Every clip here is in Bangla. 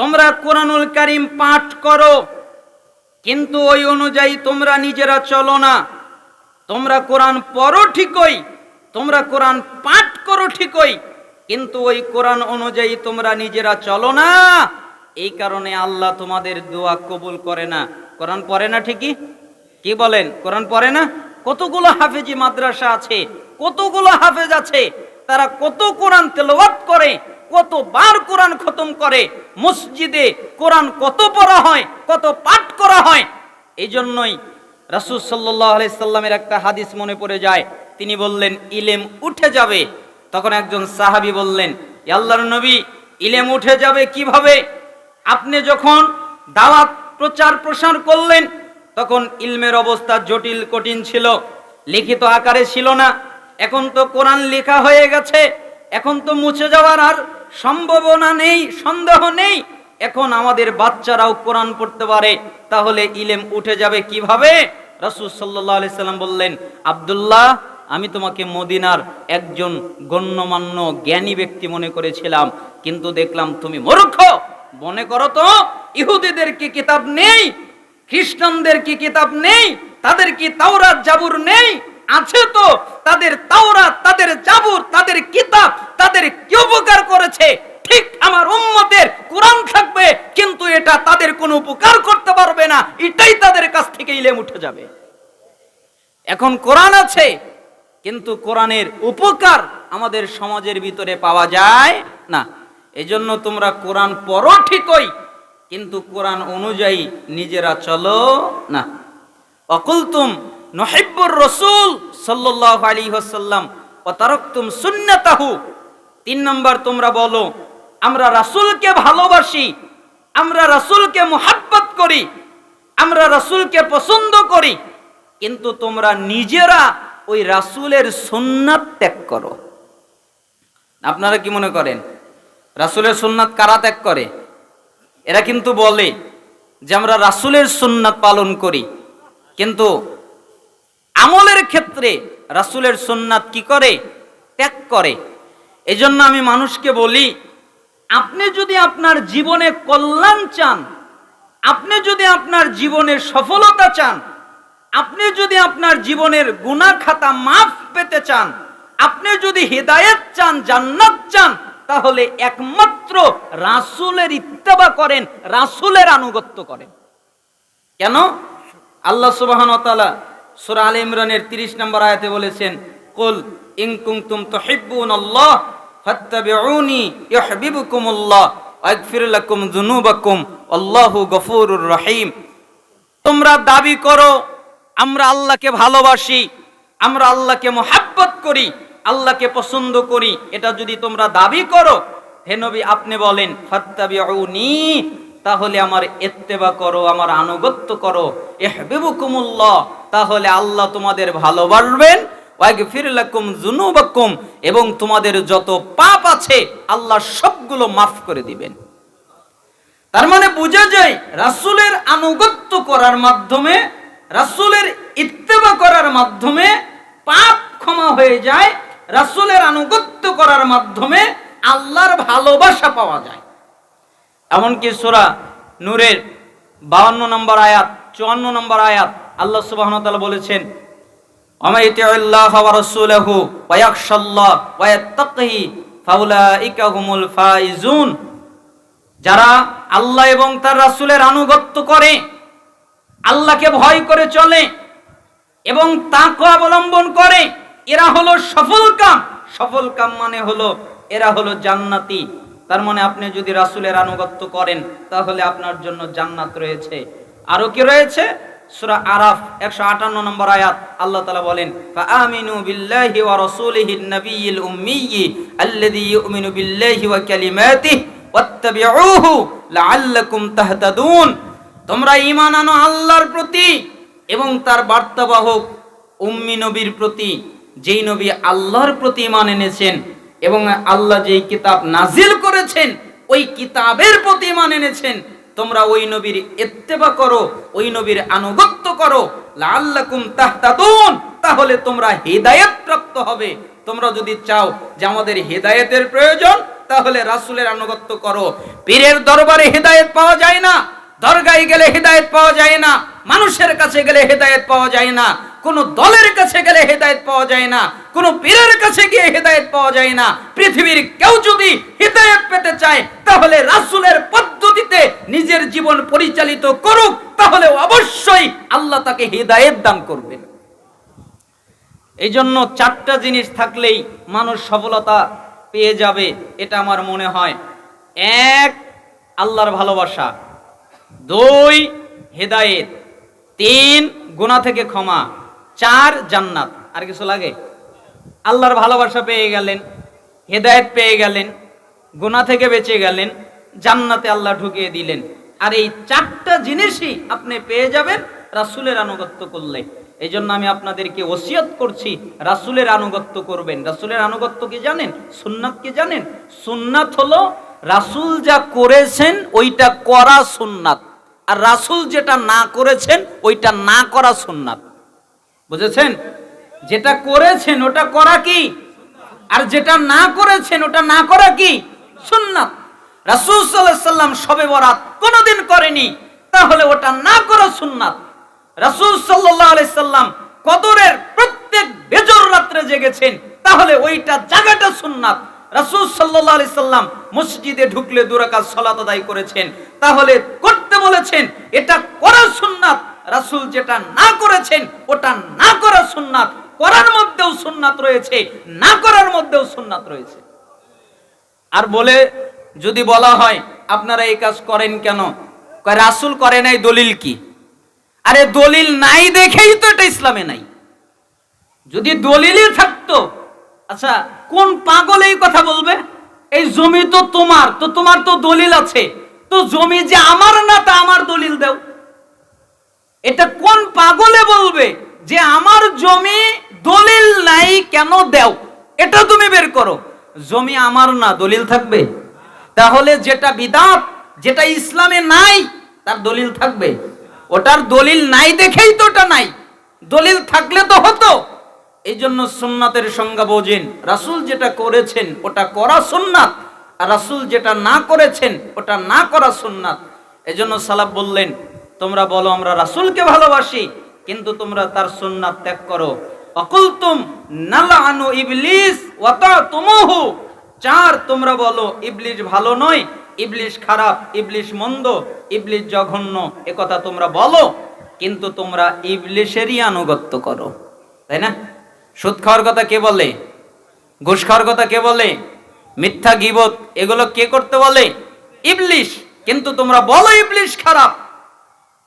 তোমরা কোরআনুল কারিম পাঠ করো, কিন্তু ওই অনুযায়ী তোমরা নিজেরা চলো না। তোমরা কোরআন পড়ো ঠিকই, তোমরা কোরআন পাঠ করো ঠিকই, কিন্তু ওই কোরআন অনুযায়ী তোমরা নিজেরা চলো না। এই কারণে আল্লাহ তোমাদের দোয়া কবুল করে না। কোরআন পড়ে না ঠিকই? কি বলেন? কোরআন পড়ে না? কতগুলো হাফেজি মাদ্রাসা আছে, কতগুলো হাফেজ আছে, তারা কত কোরআন তেলাওয়াত করে কতবার কোরআন খতম করে, মসজিদে কোরআন কত পড়া হয়, কত পাঠ করা হয় এই জন্যই রাসুল সাল্লাহ সাল্লামের একটা হাদিস মনে পড়ে যায়। তিনি বললেন, ইলেম উঠে যাবে। তখন একজন সাহাবী বললেন, "এ আল্লাহর নবী, ইলেম উঠে যাবে কীভাবে? আপনি যখন দাওয়াত প্রচার প্রসার করলেন, তখন ইলমের অবস্থা জটিল, কঠিন ছিল, লিখিত আকারে ছিল না। এখন তো কোরআন লেখা হয়ে গেছে। এখন তো মুছে যাওয়ার আর সম্ভাবনা নেই, সন্দেহ নেই। এখন আমাদের বাচ্চারাও কোরআন পড়তে পারে, তাহলে ইলেম উঠে যাবে কীভাবে? রাসূল আলাইহি সাল্লাম বললেন, আব্দুল্লাহ, আমি তোমাকে মদিনার একজন গণ্যমান্য জ্ঞানী ব্যক্তি মনে করেছিলাম, কিন্তু দেখলাম তুমি মূর্খ। মনে করো তো, ইহুদিদের কি কিতাব নেই? খ্রিস্টানদের কি কিতাব নেই? তাদের কি তাওরাত জাবুর নেই? আছে তো তাদের তাওরাত, তাদের জাবুর তাদের কিতাব, তাদের কি উপকার করেছে? ঠিক আমার উম্মতের কোরআন থাকবে, কিন্তু এটা তাদের কোনো উপকার করতে পারবে না। এটাই তাদের কাছ থেকে ইলেম উঠে যাবে। এখন কোরআন আছে, কিন্তু কোরআনের উপকার আমাদের সমাজের ভিতরে পাওয়া যায় না। এজন্য তোমরা কোরআন পড়ো ঠিকই, কিন্তু কোরআন অনুযায়ী নিজেরা চলো না। অকুলতুম নহিব্বুর রসুল সাল্লাল্লাহু আলাইহি ওয়াসাল্লাম ও তারাকতুম সুন্নাতাহু। তিন নম্বর তোমরা বলো, আমরা রাসূলকে ভালোবাসি, আমরা রাসূলকে মুহাব্বত করি, আমরা রাসূলকে পছন্দ করি, কিন্তু তোমরা নিজেরা ওই রাসুলের সুন্নাত ত্যাগ করো। আপনারা কি মনে করেন, রাসুলের সুন্নাত কারা ত্যাগ করে? এরা কিন্তু বলে যে, আমরা রাসূলের সুন্নাত পালন করি। কিন্তু আমলের ক্ষেত্রে রাসূলের সুন্নাত কি করে? ত্যাগ করে। এজন্য আমি মানুষকে বলি, আপনি যদি আপনার জীবনে কল্যাণ চান, আপনি যদি আপনার জীবনের সফলতা চান, আপনি যদি আপনার জীবনের গুনাহ খাতা মাফ পেতে চান, আপনি যদি হেদায়েত চান, জান্নাত চান, তাহলে একমাত্র রাসূলের ইত্তেবা করেন, রাসূলের আনুগত্য করেন। কেন? আল্লাহ তাআলা সূরা আলে ইমরানের 30 নম্বর আয়াতে বলেছেন, কুল ইন কুনতুম তুহিব্বুনাল্লাহ ফাত্তাবিউনি ইউহিব্বুকুমুল্লাহ, ওয়াগফির লাকুম যুনুবাকুম, আল্লাহু গফুরুর রহিম। তোমরা দাবি করো, আমরা আল্লাহকে ভালোবাসি, আমরা আল্লাহকে মোহাব্বত করি, আল্লাহকে পছন্দ করি। এটা যদি তোমরা দাবি করো, হে নবী আপনি বলেন, ফাত্তাবিউনি তাহলে আমার ইত্তেবা করো, আমার আনুগত্য করো। ইহবিবুকুমুল্লাহ, তাহলে আল্লাহ তোমাদের ভালোবাসবেন। ওয়াগফির লাকুম যুনুবাকুম, এবং তোমাদের যত পাপ আছে, আল্লাহ সবগুলো মাফ করে দিবেন। তার মানে বোঝা যায়, রাসূলের আনুগত্য করার মাধ্যমে, রাসূলের ইত্তেবা করার মাধ্যমে পাপ ক্ষমা হয়ে যায়, রাসূলের আনুগত্য করার মাধ্যমে আল্লাহর ভালোবাসা পাওয়া যায়। এমনকি সূরা নূরের বাউন্ন নম্বর আয়াত, চুয়ান্ন নম্বর আয়াত আল্লাহ তাআলা বলেছেন যারা আল্লাহ এবং তার রাসূলের আনুগত্য করে, আল্লাহকে ভয় করে চলে এবং তাকে অবলম্বন করে, এরা হলো সফল কাম। সফল কাম মানে হলো, এরা হলো জান্নাতি। তার মানে আপনি যদি রাসুলের আনুগত্য করেন, তাহলে আপনার জন্য জান্নাত রয়েছে। আরও কি রয়েছে? সূরা আরাফ 158 নম্বর আয়াত। আল্লাহ তাআলা বলেন ওয়া রাসূলিহি নাবিয়্যিল উম্মিয়্যি আল্লাযী ইউমিনু বিল্লাহি ওয়া কালিমাতিহি ওয়াত্তাবিউহু লাআল্লাকুম তাহতাদুন। তোমরা ঈমান আনো আল্লাহর প্রতি এবং তার বার্তাবাহক উম্মি নবীর প্রতি। যেই নবী আল্লাহর প্রতি ঈমান এনেছেন এবং আল্লাহ যেই কিতাব নাজিল করেছেন, ওই কিতাবের প্রতি ঈমান এনেছেন, তোমরা ওই নবীর ইত্তেবা করো, ওই নবীর আনুগত্য করো। লাআল্লাকুম তাহতাদুন, তাহলে তোমরা হেদায়েত প্রাপ্ত হবে। তোমরা যদি চাও যে আমাদের হেদায়েতের প্রয়োজন, তাহলে রাসূলের আনুগত্য করো। পীরের দরবারে হেদায়েত পাওয়া যায় না, দরগায় গেলে হেদায়েত পাওয়া যায় না, মানুষের কাছে গেলে হেদায়েত পাওয়া যায় না। কোন দলের কাছে গেলে হেদায়েত পাওয়া যায় না, কোন পীরের কাছে গিয়ে হেদায়েত পাওয়া যায় না। পৃথিবীর কেউ যদি হেদায়েত পেতে চায়, তাহলে রাসূলের পদ্ধতিতে নিজের জীবন পরিচালিত করুক, তাহলে অবশ্যই আল্লাহ তাকে হেদায়েত দান করবেন এই জন্য চারটা জিনিস থাকলেই মানুষ সফলতা পেয়ে যাবে, এটা আমার মনে হয়। এক, আল্লাহর ভালোবাসা। দুই, হেদায়েত। তিন গুণা থেকে ক্ষমা। চার জান্নাত। আর কিছু লাগে? আল্লাহর ভালোবাসা পেয়ে গেলেন, হেদায়েত পেয়ে গেলেন গোনা থেকে বেঁচে গেলেন, জান্নাতে আল্লাহ ঢুকিয়ে দিলেন। আর এই চারটা জিনিসই আপনি পেয়ে যাবেন রাসূলের আনুগত্য করলে। এই জন্য আমি আপনাদেরকে ওসিয়ত করছি, রাসূলের আনুগত্য করবেন। রাসূলের আনুগত্য কি জানেন? সুন্নাত কি জানেন? সুন্নাত হলো রাসূল যা করেছেন, ওইটা করা সুন্নাত। আর রাসূল যেটা না করেছেন, ওইটা না করা সুন্নাত। বুঝেছেন? যেটা করেছেন ওটা করা কি? আর যেটা না করেছেন ওটা না করা কি? সুন্নাত। রাসূল সাল্লাম সবে বরাত কোনোদিন করেনি, তাহলে ওটা না করা সুন্নাত। রাসূল সাল্লাল্লাহু আলাইহি সাল্লাম কদরের প্রত্যেক বেজর রাত্রে জেগেছেন, তাহলে ওইটা জায়গাটা সুন্নাত। রাসূল সাল্লাল্লাহু আলাইহি সাল্লাম মসজিদে ঢুকলে দুরাকাত সালাত আদায় করেছেন, তাহলে করতে বলেছেন, এটা করা সুন্নাত। রাসূল যেটা না করেছেন, ওটা না করা সুন্নাত। করার মধ্যেও সুন্নাত রয়েছে, না করার মধ্যেও সুন্নাত রয়েছে। আর বলে যদি বলা হয়, আপনারা এই কাজ করেন কেন? রাসূল করে নাই, দলিল কি? আরে, দলিল নাই দেখেই তো এটা ইসলামে নাই। যদি দলিলই থাকতো আচ্ছা কোন পাগল এই কথা বলবে? এই জমি তো তোমার তো তোমার তো দলিল আছে। তো জমি যে আমার না, তা আমার দলিল দাও। এটা কোন পাগলে বলবে যে আমার জমি দলিল নাই কেন দেও? এটা তুমি বের করো। জমি আমার না, দলিল থাকবে। তাহলে যেটা বিদাত, যেটা ইসলামে নাই, তার দলিল থাকবে। ওটার দলিল নাই দেখেই তো ওটা নাই। দলিল থাকলে তো হতো। এই জন্য সুন্নাতের সংজ্ঞা বোঝেন, রাসুল যেটা করেছেন ওটা করা সুন্নাত, আর রাসূল যেটা না করেছেন ওটা না করা সুন্নাত। এজন্য সালাফ বললেন তোমরা বলো, আমরা রাসূলকে ভালোবাসি, কিন্তু তোমরা তার সুন্নাত ত্যাগ করো। অকুলতুম নালানু ইবলিস ওয়াতা তুমুহু চার তোমরা বলো ইবলিশ ভালো নয় ইবলিশ খারাপ ইবলিশ মন্দ ইবলিশ জঘন্য একথা তোমরা বলো, কিন্তু তোমরা ইবলিশেরই আনুগত্য করো। তাই না? সুদ খাওয়ার কথা কে বলে? ঘুষ খাওয়ার কথা কে বলে? মিথ্যা গিবত, এগুলো কে করতে বলে? ইবলিশ কিন্তু তোমরা বলো ইবলিশ খারাপ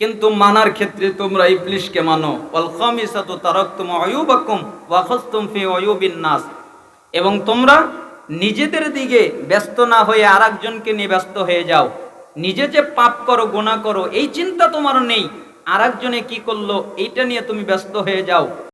কিন্তু মানার ক্ষেত্রে তোমরা ইবলিশকে মানো। ওয়াল তারাকতুম আয়ুবাকুম ওয়া খাসতুম ফি আয়ুবিন নাস। এবং তোমরা নিজেদের দিকে ব্যস্ত না হয়ে আরেকজনকে নিয়ে ব্যস্ত হয়ে যাও। নিজে যে পাপ করো গোনা করো, এই চিন্তা তোমার নেই। আরেকজনে কি করল, এইটা নিয়ে তুমি ব্যস্ত হয়ে যাও।